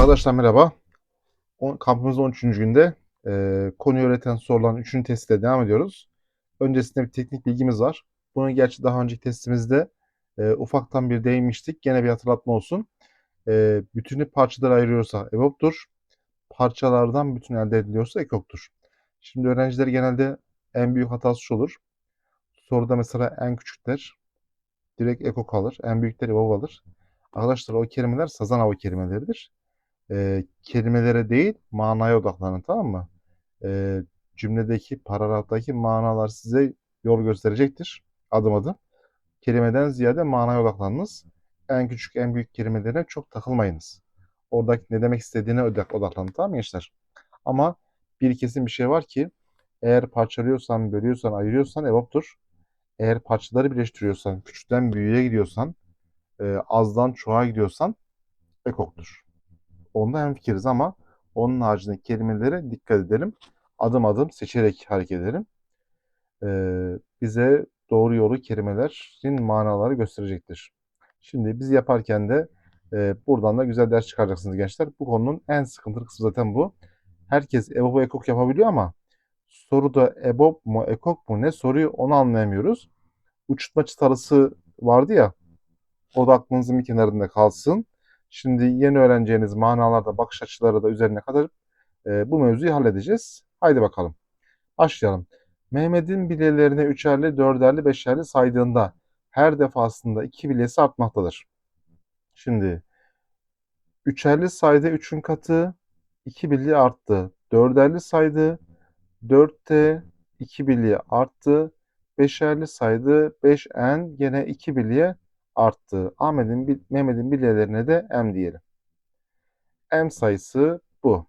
Arkadaşlar merhaba. Kampımızın 13. günde e, konuyu öğreten sorulan 3. testiyle devam ediyoruz. Öncesinde bir teknik bilgimiz var. Bunu gerçi daha önceki testimizde e, ufaktan bir değinmiştik. Gene bir hatırlatma olsun. E, bütünü parçalara ayırıyorsa EBOB'dur. Parçalardan bütün elde ediliyorsa EKOK'tur. Şimdi öğrenciler genelde en büyük hatası şu olur. Soruda mesela en küçükler direkt EKOK alır. En büyükler EBOB alır. Arkadaşlar o kelimeler sazan hava kelimeleridir e, kelimelere değil manaya odaklanın tamam mı? E, cümledeki, paragraftaki manalar size yol gösterecektir adım adım. Kelimeden ziyade manaya odaklanınız. En küçük, en büyük kelimelere çok takılmayınız. Oradaki ne demek istediğine odak, odaklanın tamam mı gençler? Ama bir kesin bir şey var ki eğer parçalıyorsan, bölüyorsan, ayırıyorsan EBOB'dur. Eğer parçaları birleştiriyorsan, küçükten büyüğe gidiyorsan, e, azdan çoğa gidiyorsan EKOK'tur. Onda hemfikiriz ama onun haricindeki kelimelere dikkat edelim. Adım adım seçerek hareket edelim. Ee, bize doğru yolu kelimelerin manaları gösterecektir. Şimdi biz yaparken de e, buradan da güzel ders çıkaracaksınız gençler. Bu konunun en sıkıntılı kısmı zaten bu. Herkes EBOB ekok yapabiliyor ama soruda EBOB mu ekok mu ne soruyu onu anlayamıyoruz. Uçurtma çıtarısı vardı ya o da aklınızın bir kenarında kalsın. Şimdi yeni öğreneceğiniz manalarda bakış açıları da üzerine kadar e, bu mevzuyu halledeceğiz. Haydi bakalım. Başlayalım. Mehmet'in bilyelerine üçerli, dörderli, beşerli saydığında her defasında iki bilyesi artmaktadır. Şimdi üçerli saydı üçün katı iki bilye arttı. Dörderli saydı dörtte iki bilye arttı. Beşerli saydı 5n gene iki bilye arttı. Ahmet'in Mehmet'in bilyelerine de m diyelim. m sayısı bu.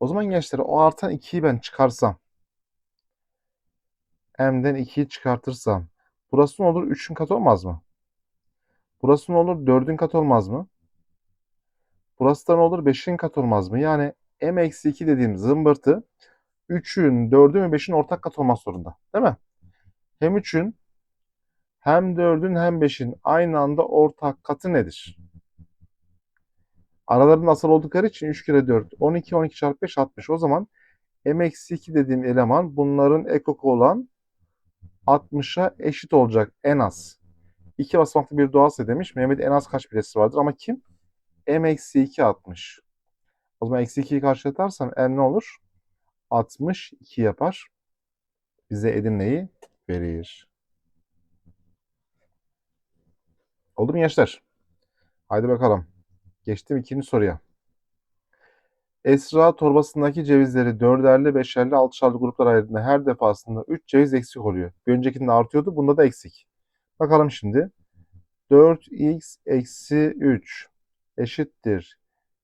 O zaman gençler o artan 2'yi ben çıkarsam m'den 2'yi çıkartırsam burası ne olur? 3'ün katı olmaz mı? Burası ne olur? 4'ün katı olmaz mı? Burası da ne olur? 5'in katı olmaz mı? Yani m-2 dediğim zımbırtı 3'ün, 4'ün ve 5'in ortak katı olmak zorunda. Değil mi? Hem 3'ün hem 4'ün hem 5'in aynı anda ortak katı nedir? Aralarında asal oldukları için 3 kere 4, 12, 12 çarpı 5, 60. O zaman m-2 dediğim eleman bunların ekoku olan 60'a eşit olacak en az. İki basamaklı bir doğal demiş. Mehmet en az kaç bilesi vardır ama kim? m-2 60. O zaman eksi 2'yi karşılatarsam m ne olur? 62 yapar. Bize Edirne'yi verir. Oldu mu gençler? Haydi bakalım. Geçtim ikinci soruya. Esra torbasındaki cevizleri dörderli, beşerli, altışarlı gruplar ayırdığında her defasında 3 ceviz eksik oluyor. Bir öncekinde artıyordu. Bunda da eksik. Bakalım şimdi. 4x eksi 3 eşittir.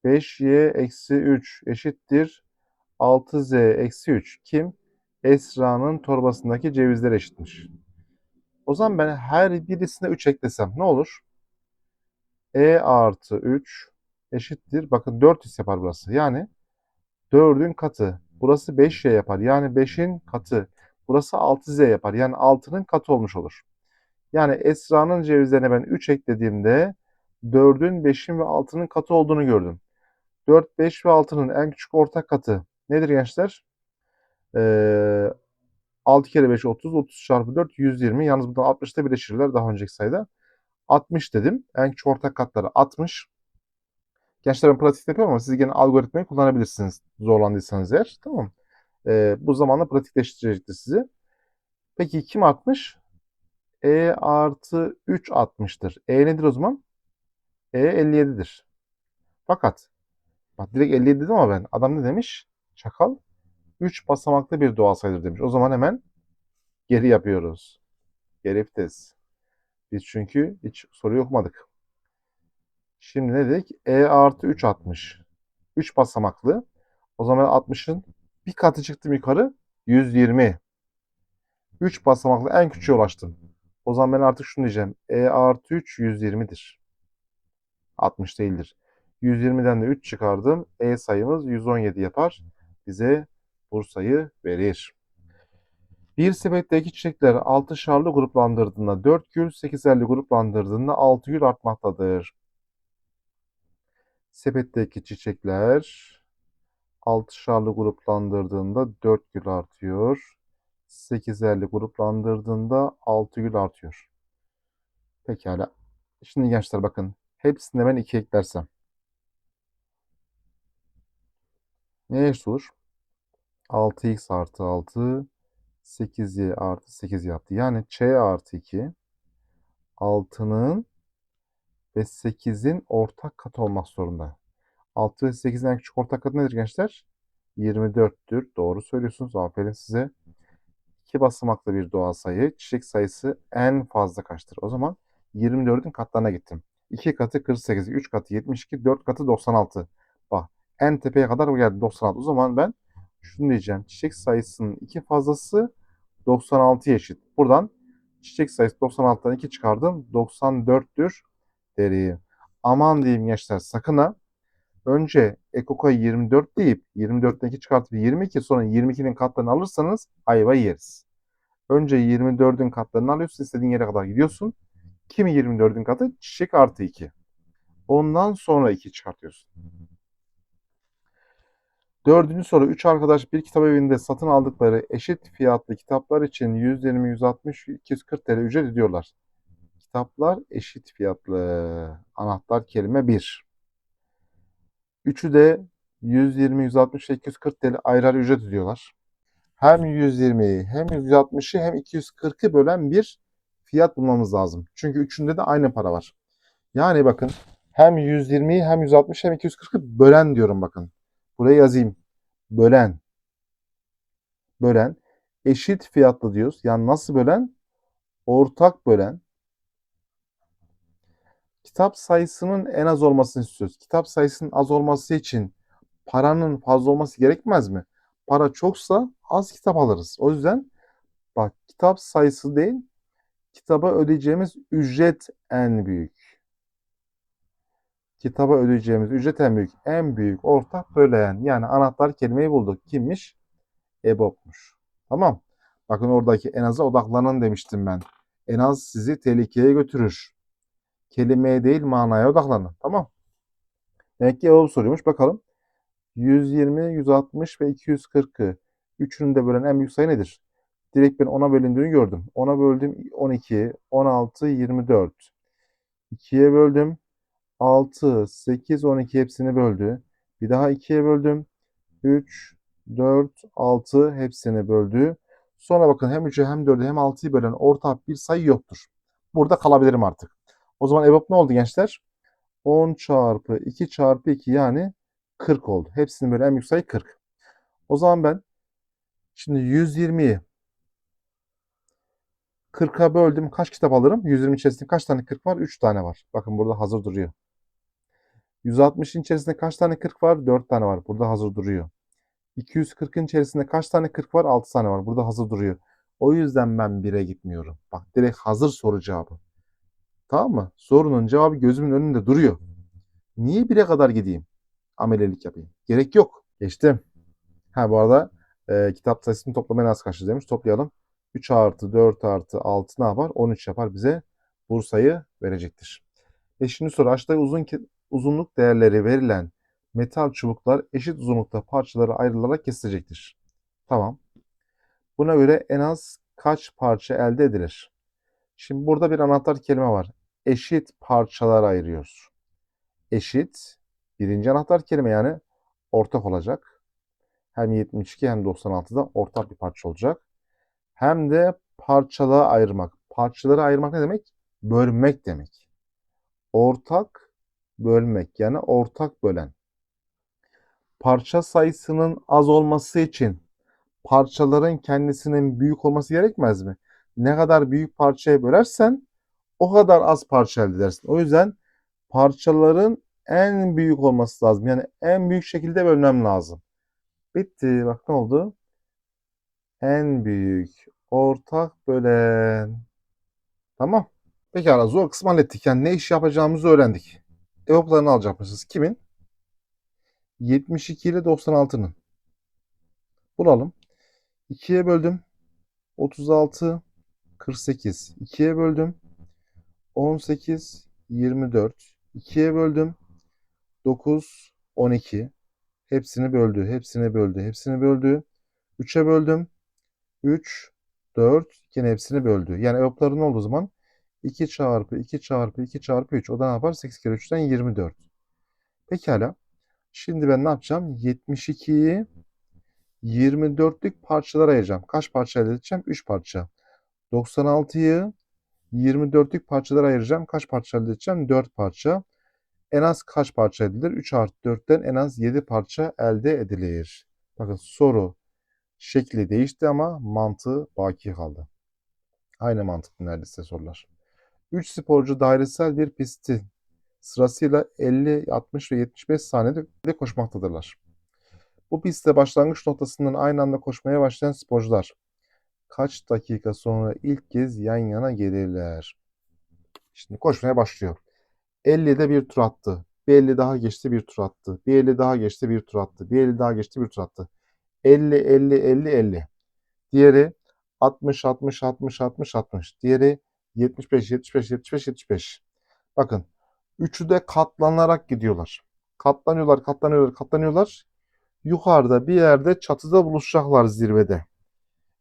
5y eksi 3 eşittir. 6z eksi 3. Kim? Esra'nın torbasındaki cevizler eşitmiş. O zaman ben her birisine 3 eklesem ne olur? E artı 3 eşittir. Bakın 400 yapar burası. Yani 4'ün katı. Burası 5y yapar. Yani 5'in katı. Burası 6z yapar. Yani 6'nın katı olmuş olur. Yani Esra'nın cevizlerine ben 3 eklediğimde 4'ün, 5'in ve 6'nın katı olduğunu gördüm. 4, 5 ve 6'nın en küçük ortak katı nedir gençler? Ee, 6 kere 5 30, 30 çarpı 4 120. Yalnız burada 60'ta birleşirler daha önceki sayıda. 60 dedim. En küçük ortak katları 60. Gençler ben pratik yapıyorum ama siz gene algoritmayı kullanabilirsiniz zorlandıysanız eğer. Tamam ee, Bu zamanla pratikleştirecektir sizi. Peki kim 60? E artı 3 60'tır. E nedir o zaman? E 57'dir. Fakat bak direkt 57 dedim ama ben. Adam ne demiş? Çakal 3 basamaklı bir doğal sayıdır demiş. O zaman hemen geri yapıyoruz. Geri vites. Biz çünkü hiç soruyu okumadık. Şimdi ne dedik? E artı 3 60. 3 basamaklı. O zaman 60'ın bir katı çıktım yukarı. 120. 3 basamaklı en küçüğe ulaştım. O zaman ben artık şunu diyeceğim. E artı 3 120'dir. 60 değildir. 120'den de 3 çıkardım. E sayımız 117 yapar. Bize Bursa'yı verir. Bir sepetteki çiçekler 6 şarlı gruplandırdığında 4 gül, 8'erli gruplandırdığında 6 gül artmaktadır. Sepetteki çiçekler 6'şarlı gruplandırdığında 4 gül artıyor. 8'erli gruplandırdığında 6 gül artıyor. Pekala. Şimdi gençler bakın. Hepsine ben 2 eklersem. Ne eşit olur? 6x artı 6 8y artı 8 yaptı. Yani ç artı 2 6'nın ve 8'in ortak katı olmak zorunda. 6 ve 8'in en küçük ortak katı nedir gençler? 24'tür. Doğru söylüyorsunuz. Aferin size. İki basamaklı bir doğal sayı. Çiçek sayısı en fazla kaçtır? O zaman 24'ün katlarına gittim. 2 katı 48, 3 katı 72, 4 katı 96. Bak en tepeye kadar geldi 96. O zaman ben şunu diyeceğim. Çiçek sayısının iki fazlası 96'ya eşit. Buradan çiçek sayısı 96'dan 2 çıkardım. 94'tür derim. Aman diyeyim gençler sakın ha. Önce ekoka 24 deyip 24'ten 2 çıkartıp 22 sonra 22'nin katlarını alırsanız ayva yeriz. Önce 24'ün katlarını alıyorsun istediğin yere kadar gidiyorsun. Kimi 24'ün katı? Çiçek artı 2. Ondan sonra 2 çıkartıyorsun. Dördüncü soru. Üç arkadaş bir kitap evinde satın aldıkları eşit fiyatlı kitaplar için 120, 160, 240 TL ücret ödüyorlar. Kitaplar eşit fiyatlı. Anahtar kelime 1. Üçü de 120, 160 ve 240 TL ayrı ayrı ücret ödüyorlar. Hem 120'yi hem 160'ı hem 240'ı bölen bir fiyat bulmamız lazım. Çünkü üçünde de aynı para var. Yani bakın hem 120'yi hem 160 hem 240'ı bölen diyorum bakın. Buraya yazayım. Bölen. Bölen. Eşit fiyatlı diyoruz. Yani nasıl bölen? Ortak bölen. Kitap sayısının en az olmasını istiyoruz. Kitap sayısının az olması için paranın fazla olması gerekmez mi? Para çoksa az kitap alırız. O yüzden bak kitap sayısı değil, kitaba ödeyeceğimiz ücret en büyük. Kitaba ödeyeceğimiz ücret en büyük. En büyük ortak böleyen. Yani anahtar kelimeyi bulduk. Kimmiş? EBOB'muş. Tamam. Bakın oradaki en aza odaklanın demiştim ben. En az sizi tehlikeye götürür. Kelimeye değil manaya odaklanın. Tamam. Demek ki EBOB soruyormuş. Bakalım. 120, 160 ve 240'ı üçünü de bölen en büyük sayı nedir? Direkt ben 10'a bölündüğünü gördüm. 10'a böldüm 12, 16, 24. 2'ye böldüm 6, 8, 12 hepsini böldü. Bir daha 2'ye böldüm. 3, 4, 6 hepsini böldü. Sonra bakın hem 3'ü hem 4'ü hem 6'yı bölen ortak bir sayı yoktur. Burada kalabilirim artık. O zaman EBOB ne oldu gençler? 10 çarpı 2 çarpı 2 yani 40 oldu. Hepsinin böyle en büyük sayı 40. O zaman ben şimdi 120'yi 40'a böldüm. Kaç kitap alırım? 120 içerisinde kaç tane 40 var? 3 tane var. Bakın burada hazır duruyor. 160'ın içerisinde kaç tane 40 var? 4 tane var. Burada hazır duruyor. 240'ın içerisinde kaç tane 40 var? 6 tane var. Burada hazır duruyor. O yüzden ben 1'e gitmiyorum. Bak direkt hazır soru cevabı. Tamam mı? Sorunun cevabı gözümün önünde duruyor. Niye 1'e kadar gideyim? Amelelik yapayım. Gerek yok. Geçtim. Ha bu arada e, kitap sayısını toplamayı nasıl kaçtı demiş. Toplayalım. 3 artı 4 artı 6 ne yapar? 13 yapar bize Bursa'yı verecektir. Beşinci soru aşağıdaki uzun uzunluk değerleri verilen metal çubuklar eşit uzunlukta parçalara ayrılarak kesilecektir. Tamam. Buna göre en az kaç parça elde edilir? Şimdi burada bir anahtar kelime var. Eşit parçalar ayırıyoruz. Eşit birinci anahtar kelime yani ortak olacak. Hem 72 hem 96'da ortak bir parça olacak. Hem de parçalığa ayırmak. Parçaları ayırmak ne demek? Bölmek demek. Ortak bölmek yani ortak bölen. Parça sayısının az olması için parçaların kendisinin büyük olması gerekmez mi? Ne kadar büyük parçaya bölersen o kadar az parça elde edersin. O yüzden parçaların en büyük olması lazım. Yani en büyük şekilde bölmem lazım. Bitti. Bak ne oldu? En büyük ortak bölen. Tamam. Pekala zor kısmı hallettik. Yani ne iş yapacağımızı öğrendik. EBOB'larını alacakmışız. Kimin? 72 ile 96'nın. Bulalım. 2'ye böldüm. 36, 48. 2'ye böldüm. 18, 24. 2'ye böldüm. 9, 12. Hepsini böldü, hepsini böldü, hepsini böldü. 3'e böldüm. 3, 4, yine hepsini böldü. Yani EOP'ları ne oldu zaman? 2 çarpı 2 çarpı 2 çarpı 3. O da ne yapar? 8 kere 3'ten 24. Pekala. Şimdi ben ne yapacağım? 72'yi 24'lük parçalara ayıracağım. Kaç parça elde edeceğim? 3 parça. 96'yı 24'lük parçalara ayıracağım. Kaç parça elde edeceğim? 4 parça. En az kaç parça edilir? 3 artı 4'ten en az 7 parça elde edilir. Bakın soru şekli değişti ama mantığı baki kaldı. Aynı mantık neredeyse sorular. 3 sporcu dairesel bir pisti sırasıyla 50, 60 ve 75 saniyede koşmaktadırlar. Bu pistte başlangıç noktasından aynı anda koşmaya başlayan sporcular kaç dakika sonra ilk kez yan yana gelirler? Şimdi koşmaya başlıyor. 50'de bir tur attı. Bir 50 daha geçti bir tur attı. Bir 50 daha geçti bir tur attı. Bir 50 daha geçti bir tur attı. 50, 50, 50, 50. Diğeri 60, 60, 60, 60, 60. Diğeri 75, 75, 75, 75. Bakın üçü de katlanarak gidiyorlar. Katlanıyorlar, katlanıyorlar, katlanıyorlar. Yukarıda bir yerde çatıda buluşacaklar zirvede.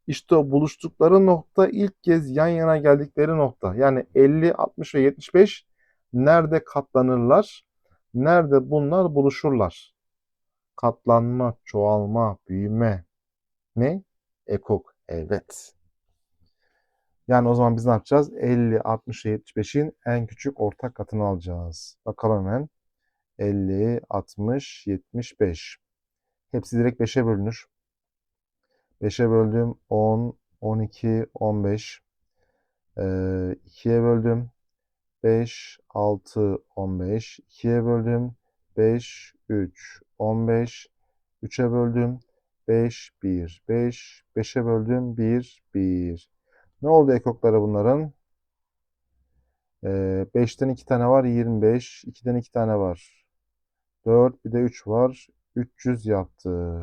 İşte o buluştukları nokta ilk kez yan yana geldikleri nokta. Yani 50, 60 ve 75 nerede katlanırlar? Nerede bunlar buluşurlar? Katlanma, çoğalma, büyüme. Ne? Ekok. Evet. Yani o zaman biz ne yapacağız? 50, 60 ve 75'in en küçük ortak katını alacağız. Bakalım hemen. 50, 60, 75. Hepsi direkt 5'e bölünür. 5'e böldüm 10, 12, 15. Ee, 2'ye böldüm 5, 6, 15. 2'ye böldüm 5, 3, 15. 3'e böldüm 5, 1, 5. 5'e böldüm 1, 1. Ne oldu ekokları bunların? Ee, 5'ten 2 tane var 25. 2'den 2 tane var. 4 bir de 3 var. 300 yaptı.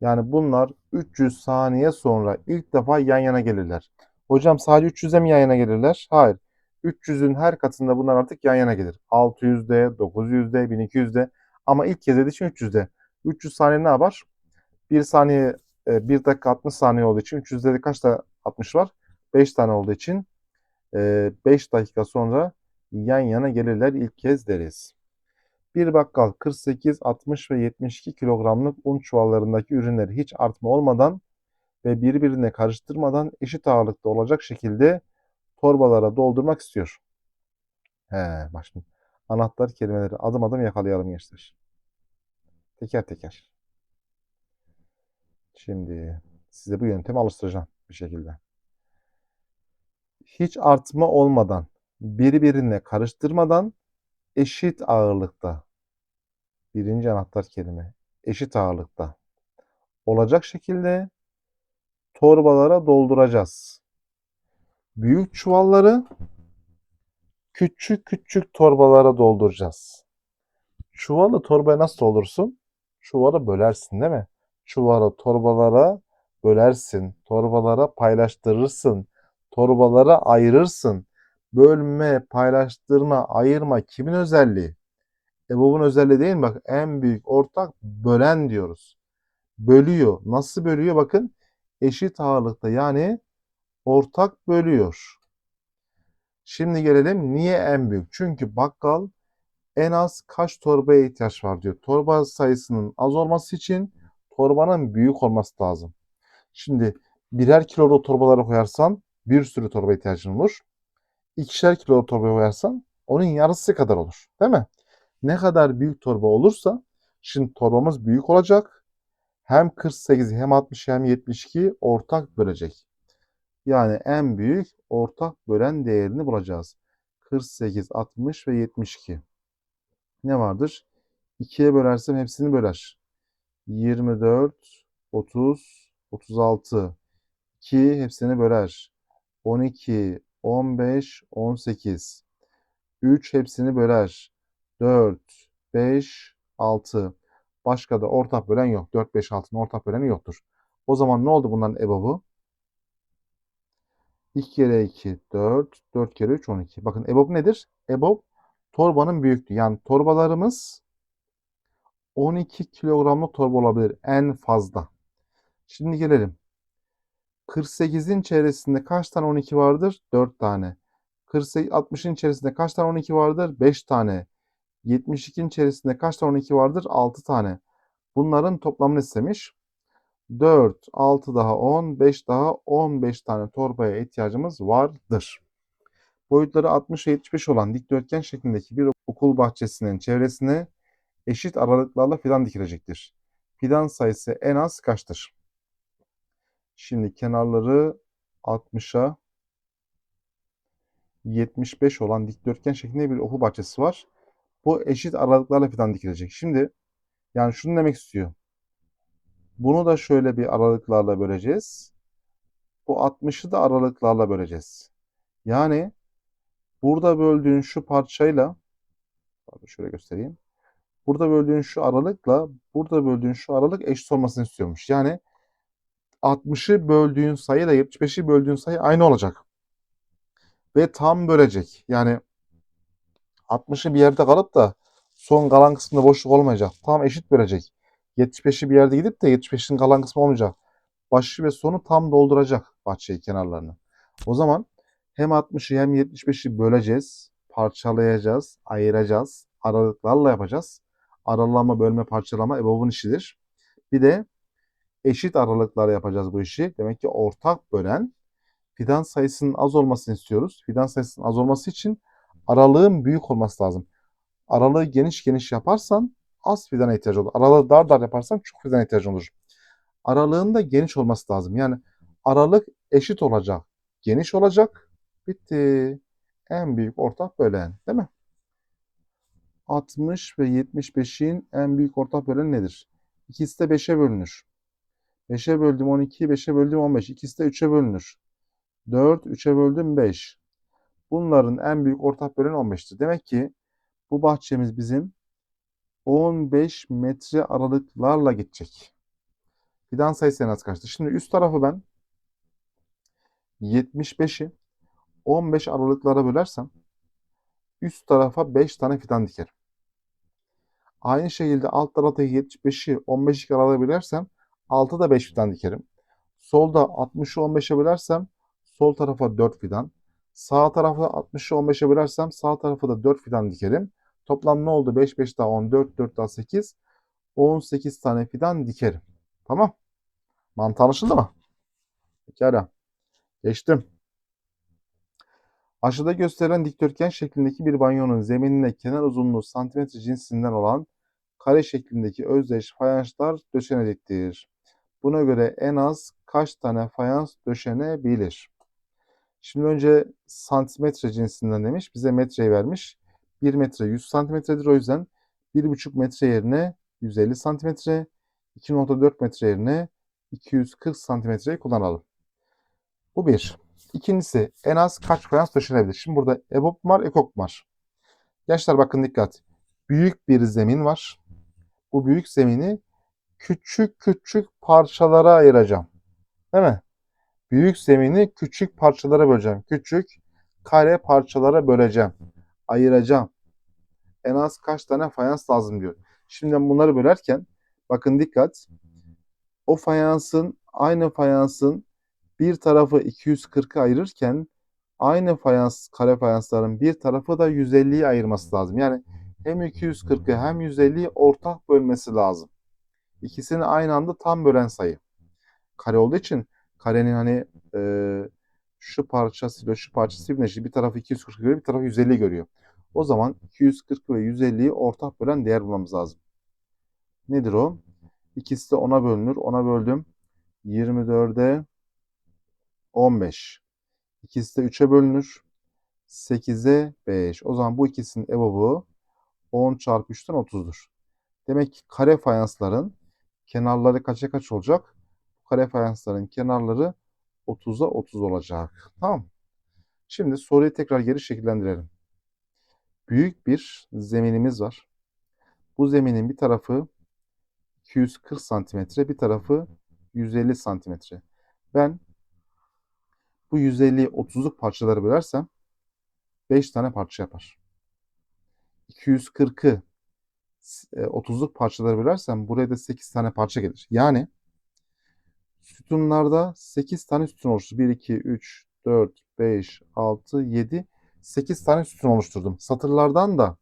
Yani bunlar 300 saniye sonra ilk defa yan yana gelirler. Hocam sadece 300'e mi yan yana gelirler? Hayır. 300'ün her katında bunlar artık yan yana gelir. 600'de, 900'de, 1200'de ama ilk kez dediği için 300'de. 300 saniye ne yapar? 1 saniye 1 dakika 60 saniye olduğu için 300'de de kaç tane 60 var? 5 tane olduğu için 5 dakika sonra yan yana gelirler ilk kez deriz. Bir bakkal 48, 60 ve 72 kilogramlık un çuvallarındaki ürünleri hiç artma olmadan ve birbirine karıştırmadan eşit ağırlıkta olacak şekilde torbalara doldurmak istiyor. He, bak. Anahtar kelimeleri adım adım yakalayalım gençler. Teker teker. Şimdi size bu yöntemi alıştıracağım bir şekilde. Hiç artma olmadan, birbirine karıştırmadan eşit ağırlıkta. Birinci anahtar kelime. Eşit ağırlıkta. Olacak şekilde torbalara dolduracağız. Büyük çuvalları küçük küçük torbalara dolduracağız. Çuvalı torbaya nasıl doldurursun? Çuvalı bölersin değil mi? Çuvalı torbalara bölersin. Torbalara paylaştırırsın. Torbalara ayırırsın. Bölme, paylaştırma, ayırma kimin özelliği? EBOB'un özelliği değil mi? Bak en büyük ortak bölen diyoruz. Bölüyor. Nasıl bölüyor? Bakın eşit ağırlıkta yani ortak bölüyor. Şimdi gelelim niye en büyük? Çünkü bakkal en az kaç torbaya ihtiyaç var diyor. Torba sayısının az olması için torbanın büyük olması lazım. Şimdi birer kilolu torbalara koyarsan bir sürü torba ihtiyacın olur. İkişer kilo torba koyarsan onun yarısı kadar olur. Değil mi? Ne kadar büyük torba olursa şimdi torbamız büyük olacak. Hem 48 hem 60 hem 72 ortak bölecek. Yani en büyük ortak bölen değerini bulacağız. 48, 60 ve 72. Ne vardır? 2'ye bölersem hepsini böler. 24, 30, 36. 2 hepsini böler. 12, 15, 18. 3 hepsini böler. 4, 5, 6. Başka da ortak bölen yok. 4, 5, 6'nın ortak böleni yoktur. O zaman ne oldu bunların EBOB'u? 2 kere 2, 4, 4 kere 3, 12. Bakın EBOB nedir? EBOB torbanın büyüklüğü. Yani torbalarımız 12 kilogramlık torba olabilir en fazla. Şimdi gelelim. 48'in çevresinde kaç tane 12 vardır? 4 tane. 48, 60'ın içerisinde kaç tane 12 vardır? 5 tane. 72'nin içerisinde kaç tane 12 vardır? 6 tane. Bunların toplamını istemiş. 4, 6 daha 10, 5 daha 15 tane torbaya ihtiyacımız vardır. Boyutları 60 ve 75 olan dikdörtgen şeklindeki bir okul bahçesinin çevresine eşit aralıklarla fidan dikilecektir. Fidan sayısı en az kaçtır? Şimdi kenarları 60'a 75 olan dikdörtgen şeklinde bir okul bahçesi var. Bu eşit aralıklarla fidan dikilecek. Şimdi yani şunu demek istiyor. Bunu da şöyle bir aralıklarla böleceğiz. Bu 60'ı da aralıklarla böleceğiz. Yani burada böldüğün şu parçayla şöyle göstereyim. Burada böldüğün şu aralıkla burada böldüğün şu aralık eşit olmasını istiyormuş. Yani 60'ı böldüğün sayı da 75'i böldüğün sayı aynı olacak. Ve tam bölecek. Yani 60'ı bir yerde kalıp da son kalan kısmında boşluk olmayacak. Tam eşit bölecek. 75'i bir yerde gidip de 75'in kalan kısmı olmayacak. Başı ve sonu tam dolduracak bahçeyi kenarlarını. O zaman hem 60'ı hem 75'i böleceğiz, parçalayacağız, ayıracağız, aralıklarla yapacağız. Aralama, bölme, parçalama EBOB'un işidir. Bir de eşit aralıklarla yapacağız bu işi. Demek ki ortak bölen fidan sayısının az olmasını istiyoruz. Fidan sayısının az olması için aralığın büyük olması lazım. Aralığı geniş geniş yaparsan az fidana ihtiyacı olur. Aralığı dar dar yaparsan çok fidana ihtiyacı olur. Aralığın da geniş olması lazım. Yani aralık eşit olacak. Geniş olacak. Bitti. En büyük ortak bölen. Değil mi? 60 ve 75'in en büyük ortak bölen nedir? İkisi de 5'e bölünür. 5'e böldüm 12, 5'e böldüm 15. İkisi de 3'e bölünür. 4, 3'e böldüm 5. Bunların en büyük ortak böleni 15'tir. Demek ki bu bahçemiz bizim 15 metre aralıklarla gidecek. Fidan sayısı en az kaçtı? Şimdi üst tarafı ben 75'i 15 aralıklara bölersem üst tarafa 5 tane fidan dikerim. Aynı şekilde alt taraftaki 75'i 15 aralığa bölersem altta da 5 fidan dikerim. Solda 60'ı 15'e bölersem sol tarafa 4 fidan. Sağ tarafa 60'ı 15'e bölersem sağ tarafa da 4 fidan dikerim. Toplam ne oldu? 5, 5 daha 10, 4, 4 daha 8. 18 tane fidan dikerim. Tamam. Mantığı anlaşıldı mı? Pekala. Geçtim. Aşağıda gösterilen dikdörtgen şeklindeki bir banyonun zeminine kenar uzunluğu santimetre cinsinden olan kare şeklindeki özdeş fayanslar döşenecektir. Buna göre en az kaç tane fayans döşenebilir? Şimdi önce santimetre cinsinden demiş. Bize metreyi vermiş. 1 metre 100 santimetredir. O yüzden 1,5 metre yerine 150 santimetre, 2.4 metre yerine 240 santimetreyi kullanalım. Bu bir. İkincisi en az kaç fayans döşenebilir? Şimdi burada EBOB var, EKOK var. Gençler bakın dikkat. Büyük bir zemin var. Bu büyük zemini küçük küçük parçalara ayıracağım. Değil mi? Büyük zemini küçük parçalara böleceğim. Küçük kare parçalara böleceğim. Ayıracağım. En az kaç tane fayans lazım diyor. Şimdi bunları bölerken bakın dikkat. O fayansın aynı fayansın bir tarafı 240'ı ayırırken aynı fayans kare fayansların bir tarafı da 150'yi ayırması lazım. Yani hem 240'ı hem 150'yi ortak bölmesi lazım. İkisini aynı anda tam bölen sayı. Kare olduğu için karenin hani e, şu parçasıyla şu parçası birleşiyor. Bir tarafı 240 görüyor, bir tarafı 150 görüyor. O zaman 240 ve 150'yi ortak bölen değer bulmamız lazım. Nedir o? İkisi de 10'a bölünür. 10'a böldüm. 24'e 15. İkisi de 3'e bölünür. 8'e 5. O zaman bu ikisinin EBOB'u 10 çarpı 3'ten 30'dur. Demek ki kare fayansların kenarları kaça kaç olacak? Kare fayansların kenarları 30'a 30 olacak. Tamam Şimdi soruyu tekrar geri şekillendirelim. Büyük bir zeminimiz var. Bu zeminin bir tarafı 240 santimetre, bir tarafı 150 santimetre. Ben bu 150'yi 30'luk parçalara bölersem 5 tane parça yapar. 240'ı s- e, 30'luk parçalara bölersem buraya da 8 tane parça gelir. Yani sütunlarda 8 tane sütun oluştu. 1, 2, 3, 4, 5, 6, 7, 8 tane sütun oluşturdum. Satırlardan da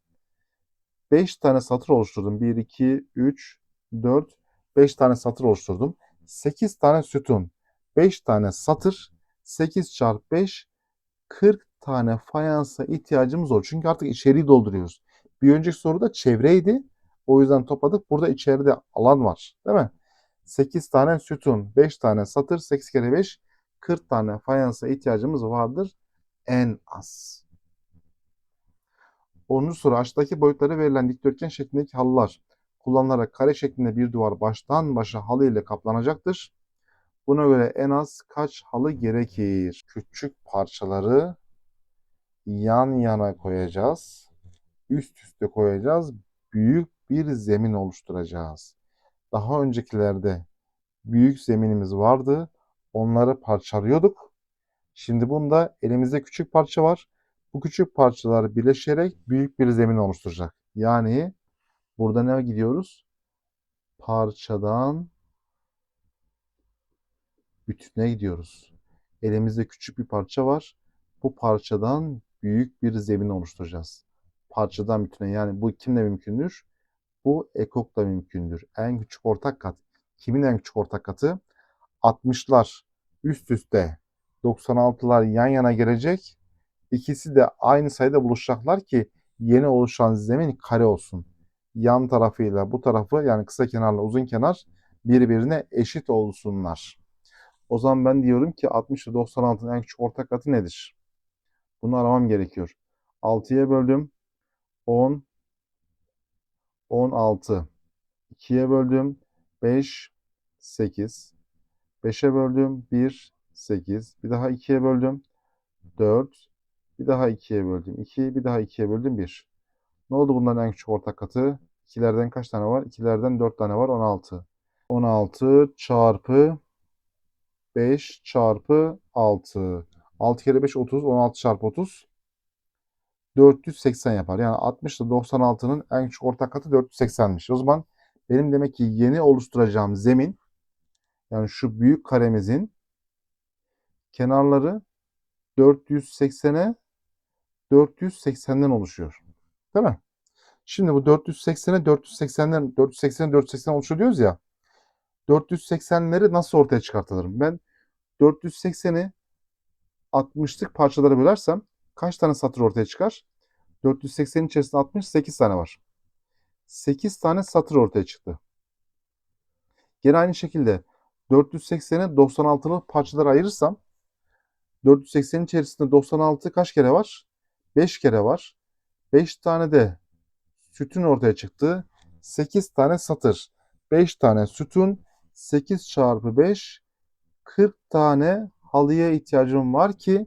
5 tane satır oluşturdum. 1, 2, 3, 4, 5 tane satır oluşturdum. 8 tane sütun, 5 tane satır, 8 çarpı 5, 40 tane fayansa ihtiyacımız olur. Çünkü artık içeriği dolduruyoruz. Bir önceki soruda çevreydi. O yüzden topladık. Burada içeride alan var. Değil mi? 8 tane sütun, 5 tane satır, 8 kere 5, 40 tane fayansa ihtiyacımız vardır en az. 10. soru aşağıdaki boyutları verilen dikdörtgen şeklindeki halılar kullanılarak kare şeklinde bir duvar baştan başa halı ile kaplanacaktır. Buna göre en az kaç halı gerekir? Küçük parçaları yan yana koyacağız. Üst üste koyacağız. Büyük bir zemin oluşturacağız. Daha öncekilerde büyük zeminimiz vardı. Onları parçalıyorduk. Şimdi bunda elimizde küçük parça var. Bu küçük parçalar birleşerek büyük bir zemin oluşturacak. Yani burada ne gidiyoruz? Parçadan bütüne gidiyoruz. Elimizde küçük bir parça var. Bu parçadan büyük bir zemin oluşturacağız. Parçadan bütüne yani bu kimle mümkündür? Bu ekokla mümkündür. En küçük ortak kat. Kimin en küçük ortak katı? 60'lar üst üste 96'lar yan yana gelecek. İkisi de aynı sayıda buluşacaklar ki yeni oluşan zemin kare olsun. Yan tarafıyla bu tarafı yani kısa kenarla uzun kenar birbirine eşit olsunlar. O zaman ben diyorum ki 60 ile 96'nın en küçük ortak katı nedir? Bunu aramam gerekiyor. 6'ya böldüm. 10 16 2'ye böldüm 5 8 5'e böldüm 1 8 bir daha 2'ye böldüm 4 bir daha 2'ye böldüm 2 bir daha 2'ye böldüm 1 ne oldu bunların en küçük ortak katı? 2'lerden kaç tane var? 2'lerden 4 tane var 16 16 çarpı 5 çarpı 6 6 kere 5 30 16 çarpı 30 480 yapar. Yani 60 ile 96'nın en küçük ortak katı 480'miş. O zaman benim demek ki yeni oluşturacağım zemin yani şu büyük karemizin kenarları 480'e 480'den oluşuyor. Değil mi? Şimdi bu 480'e 480'den 480'e 480 oluşuyor diyoruz ya. 480'leri nasıl ortaya çıkartılırım? Ben 480'i 60'lık parçalara bölersem kaç tane satır ortaya çıkar? 480'in içerisinde 68 tane var. 8 tane satır ortaya çıktı. Gene aynı şekilde 480'i 96'lı parçalara ayırırsam 480'in içerisinde 96 kaç kere var? 5 kere var. 5 tane de sütun ortaya çıktı. 8 tane satır. 5 tane sütun. 8 çarpı 5 40 tane halıya ihtiyacım var ki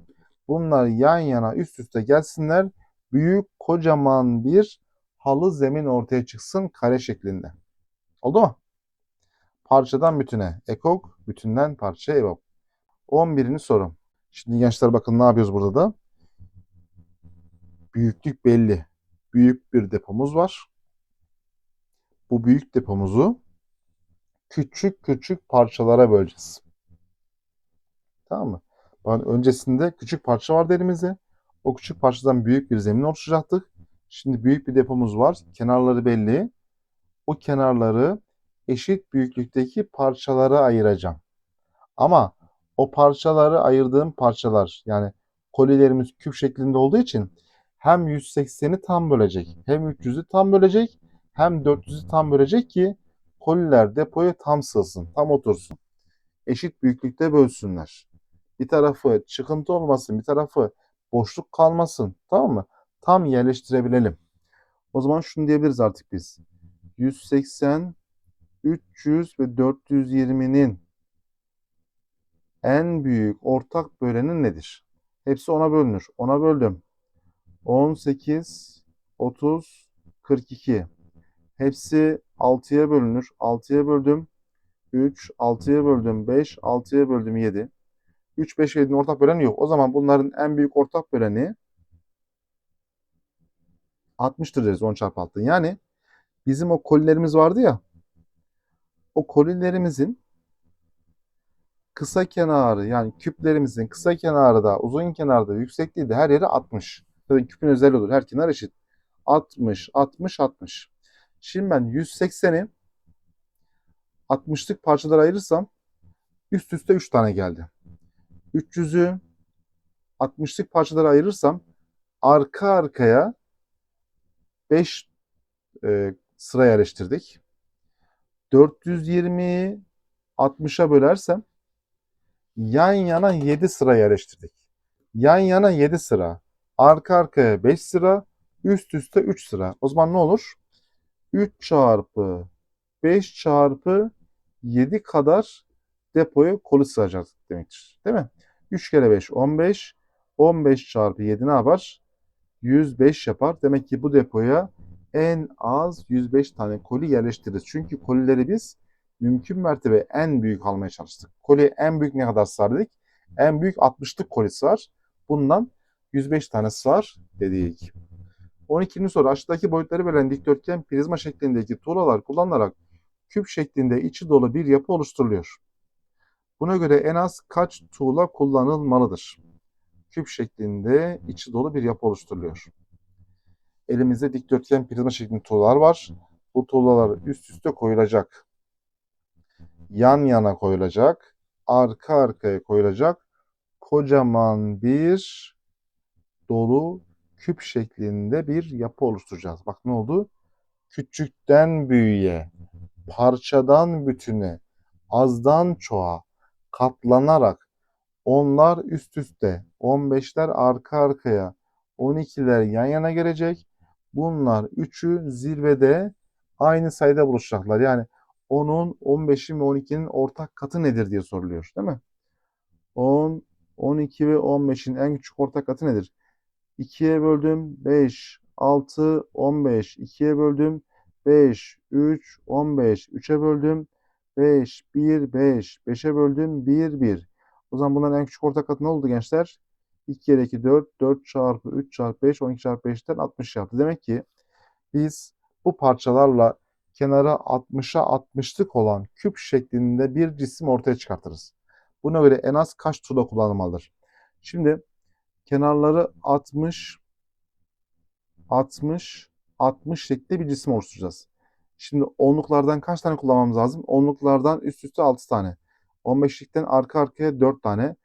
bunlar yan yana üst üste gelsinler. Büyük kocaman bir halı zemin ortaya çıksın kare şeklinde. Oldu mu? Parçadan bütüne. Ekok, bütünden parça evok. 11. soru. Şimdi gençler bakın ne yapıyoruz burada da? Büyüklük belli. Büyük bir depomuz var. Bu büyük depomuzu küçük küçük parçalara böleceğiz. Tamam mı? Öncesinde küçük parça vardı elimizde. O küçük parçadan büyük bir zemin oluşturacaktık. Şimdi büyük bir depomuz var. Kenarları belli. O kenarları eşit büyüklükteki parçalara ayıracağım. Ama o parçaları ayırdığım parçalar yani kolilerimiz küp şeklinde olduğu için hem 180'i tam bölecek, hem 300'ü tam bölecek, hem 400'ü tam bölecek ki koliler depoya tam sığsın, tam otursun. Eşit büyüklükte bölsünler. Bir tarafı çıkıntı olmasın, bir tarafı boşluk kalmasın. Tamam mı? Tam yerleştirebilelim. O zaman şunu diyebiliriz artık biz. 180, 300 ve 420'nin en büyük ortak böleni nedir? Hepsi ona bölünür. Ona böldüm. 18, 30, 42. Hepsi 6'ya bölünür. 6'ya böldüm. 3, 6'ya böldüm 5, 6'ya böldüm 7. 3, 5 ve 7'nin ortak böleni yok. O zaman bunların en büyük ortak böleni 60'tır deriz 10 çarpı 6. Yani Bizim o kolilerimiz vardı ya. O kolilerimizin kısa kenarı yani küplerimizin kısa kenarı da uzun kenarı da yüksekliği de her yeri 60. Zaten küpün özelliği olur. Her kenar eşit. 60, 60, 60. Şimdi ben 180'i 60'lık parçalara ayırırsam üst üste 3 tane geldi. 300'ü 60'lık parçalara ayırırsam arka arkaya 5 e, sıra yerleştirdik. 420'yi 60'a bölersem yan yana 7 sıra yerleştirdik. Yan yana 7 sıra. Arka arkaya 5 sıra. Üst üste 3 sıra. O zaman ne olur? 3 çarpı 5 çarpı 7 kadar depoya kolu sığacak demektir. Değil mi? 3 kere 5 15. 15 çarpı 7 ne yapar? 105 yapar. Demek ki bu depoya en az 105 tane koli yerleştiririz. Çünkü kolileri biz mümkün mertebe en büyük almaya çalıştık. Koli en büyük ne kadar sığar dedik? En büyük 60'lık koli sığar. Bundan 105 tane sığar dedik. 12. soru aşağıdaki boyutları verilen dikdörtgen prizma şeklindeki tuğlalar kullanılarak küp şeklinde içi dolu bir yapı oluşturuluyor. Buna göre en az kaç tuğla kullanılmalıdır? Küp şeklinde içi dolu bir yapı oluşturuluyor. Elimizde dikdörtgen prizma şeklinde tuğlalar var. Bu tuğlalar üst üste koyulacak. Yan yana koyulacak. Arka arkaya koyulacak. Kocaman bir dolu küp şeklinde bir yapı oluşturacağız. Bak ne oldu? Küçükten büyüğe, parçadan bütüne, azdan çoğa katlanarak onlar üst üste, 15'ler arka arkaya, 12'ler yan yana gelecek. Bunlar üçü zirvede aynı sayıda buluşacaklar. Yani 10'un, 15'in ve 12'nin ortak katı nedir diye soruluyor. Değil mi? 10, 12 ve 15'in en küçük ortak katı nedir? 2'ye böldüm 5, 6, 15. 2'ye böldüm 5, 3, 15. 3'e böldüm 5, 1, 5. 5'e böldüm 1, 1. O zaman bunların en küçük ortak katı ne oldu gençler? 2 kere 2 4, 4 çarpı 3 çarpı 5, 12 çarpı 5'ten 60 yaptı. Demek ki biz bu parçalarla kenara 60'a 60'lık olan küp şeklinde bir cisim ortaya çıkartırız. Buna göre en az kaç tuğla kullanılmalıdır? Şimdi kenarları 60 60 60 şeklinde bir cisim oluşturacağız. Şimdi onluklardan kaç tane kullanmamız lazım? Onluklardan üst üste 6 tane. 15'likten arka arkaya 4 tane.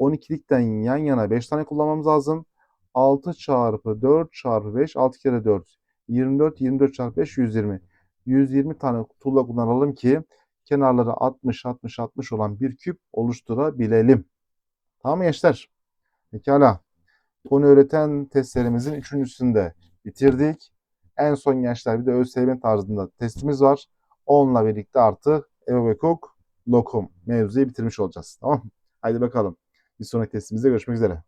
12'likten yan yana 5 tane kullanmamız lazım. 6 çarpı 4 çarpı 5 6 kere 4 24 24 çarpı 5 120. 120 tane tuğla kullanalım ki kenarları 60 60 60 olan bir küp oluşturabilelim. Tamam mı gençler? Pekala. Konu öğreten testlerimizin üçüncüsünü de bitirdik. En son gençler bir de ÖSYM tarzında testimiz var. Onunla birlikte artık Ebobekok Lokum mevzuyu bitirmiş olacağız. Tamam mı? Haydi bakalım. Bir sonraki testimizde görüşmek üzere.